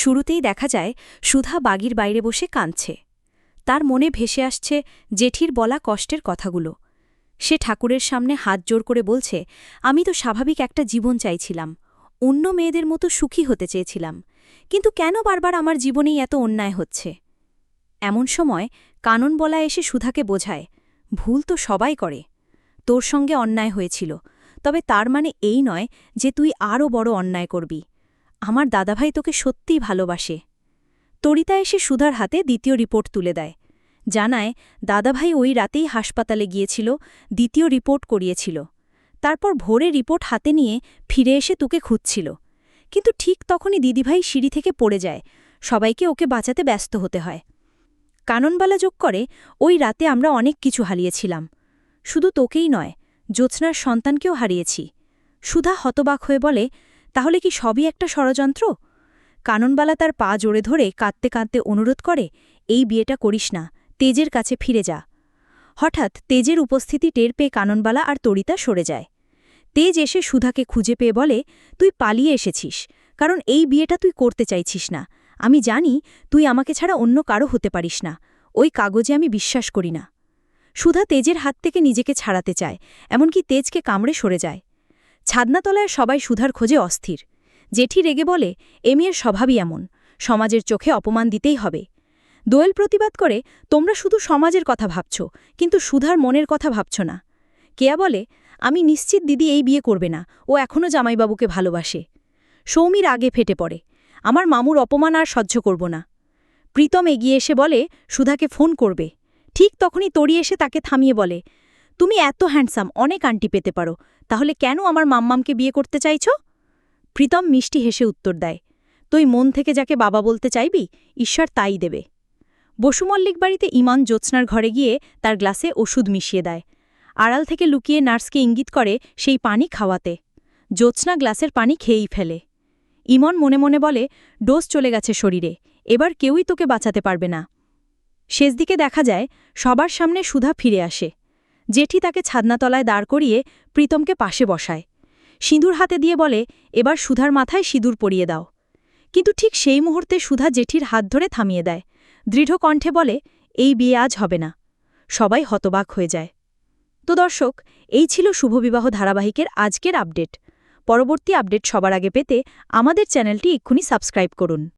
শুরুতেই দেখা যায় সুধা বাগির বাইরে বসে কাঁদছে। তার মনে ভেসে আসছে জেঠির বলা কষ্টের কথাগুলো। সে ঠাকুরের সামনে হাত জোর করে বলছে, আমি তো স্বাভাবিক একটা জীবন চাইছিলাম। অন্য মেয়েদের মতো সুখী হতে চেয়েছিলাম। কিন্তু কেন বারবার আমার জীবনেই এত অন্যায় হচ্ছে? এমন সময় কানন বলা এসে সুধাকে বোঝায়, ভুল তো সবাই করে। তোর সঙ্গে অন্যায় হয়েছিল। তবে তার মানে এই নয় যে তুই আরও বড় অন্যায় করবি। আমার দাদাভাই তোকে সত্যিই ভালোবাসে। তরিতা এসে সুধার হাতে দ্বিতীয় রিপোর্ট তুলে দেয়। জানায়, দাদাভাই ওই রাতেই হাসপাতালে গিয়েছিল, দ্বিতীয় রিপোর্ট করিয়েছিল। তারপর ভোরে রিপোর্ট হাতে নিয়ে ফিরে এসে তোকে খুঁজছিল। কিন্তু ঠিক তখনই দিদিভাই সিঁড়ি থেকে পড়ে যায়। সবাইকে ওকে বাঁচাতে ব্যস্ত হতে হয়। কাননবালা যোগ করে, ওই রাতে আমরা অনেক কিছু হারিয়েছিলাম। শুধু তোকেই নয়, জ্যোৎস্নার সন্তানকেও হারিয়েছি। সুধা হতবাক হয়ে বলে তাহলে কি সবই একটা ষড়যন্ত্র? কাননবালা তার পা জোরে ধরে কাঁদতে কাঁদতে অনুরোধ করে, এই বিয়েটা করিস না, তেজের কাছে ফিরে যা। হঠাৎ তেজের উপস্থিতি টের পেয়ে কাননবালা আর তরিতা সরে যায়। তেজ এসে সুধাকে খুঁজে পেয়ে বলে, তুই পালিয়ে এসেছিস, কারণ এই বিয়েটা তুই করতে চাইছিস না। আমি জানি তুই আমাকে ছাড়া অন্য কারও হতে পারিস না, ওই কাগজে আমি বিশ্বাস করি না। সুধা তেজের হাত থেকে নিজেকে ছাড়াতে চায়, এমনকি তেজকে কামড়ে সরে যায়। ছাদনাতলায় সবাই সুধার খোঁজে অস্থির। জেঠি রেগে বলে, এমিয়ের স্বভাবই এমন, সমাজের চোখে অপমান দিতেই হবে। দোয়েল প্রতিবাদ করে, তোমরা শুধু সমাজের কথা ভাবছ, কিন্তু সুধার মনের কথা ভাবছ না। কেয়া বলে, আমি নিশ্চিত দিদি এই বিয়ে করবে না, ও এখনও জামাইবাবুকে ভালোবাসে। সৌমির আগে ফেটে পড়ে, আমার মামুর অপমান আর সহ্য করব না। প্রীতম এগিয়ে এসে বলে, সুধাকে ফোন করবে। ঠিক তখনই তড়ি এসে তাকে থামিয়ে বলে তুমি এত হ্যান্ডসাম, অনেক আন্টি পেতে পারো। তাহলে কেন আমার মাম্মামকে বিয়ে করতে চাইছ? প্রীতম মিষ্টি হেসে উত্তর দেয়, তুই মন থেকে যাকে বাবা বলতে চাইবি, ঈশ্বর তাই দেবে। বসুমল্লিক বাড়িতে ইমান জ্যোৎস্নার ঘরে গিয়ে তার গ্লাসে ওষুধ মিশিয়ে দেয়। আড়াল থেকে লুকিয়ে নার্সকে ইঙ্গিত করে সেই পানি খাওয়াতে। জ্যোৎস্না গ্লাসের পানি খেয়েই ফেলে। ইমন মনে মনে বলে, ডোজ চলে গেছে শরীরে, এবার কেউই তোকে বাঁচাতে পারবে না। শেষ দিকে দেখা যায়, সবার সামনে সুধা ফিরে আসে। জেঠি তাকে ছাদনাতলায় দাঁড় করিয়ে প্রীতমকে পাশে বসায়। সিঁদুর হাতে দিয়ে বলে, এবার সুধার মাথায় সিঁদুর পরিয়ে দাও। কিন্তু ঠিক সেই মুহূর্তে সুধা জেঠির হাত ধরে থামিয়ে দেয়। দৃঢ় কণ্ঠে বলে, এই বিয়ে আজ হবে না। সবাই হতবাক হয়ে যায়। তো দর্শক, এই ছিল শুভবিবাহ ধারাবাহিকের আজকের আপডেট। পরবর্তী আপডেট সবার আগে পেতে আমাদের চ্যানেলটি এক্ষুনি সাবস্ক্রাইব করুন।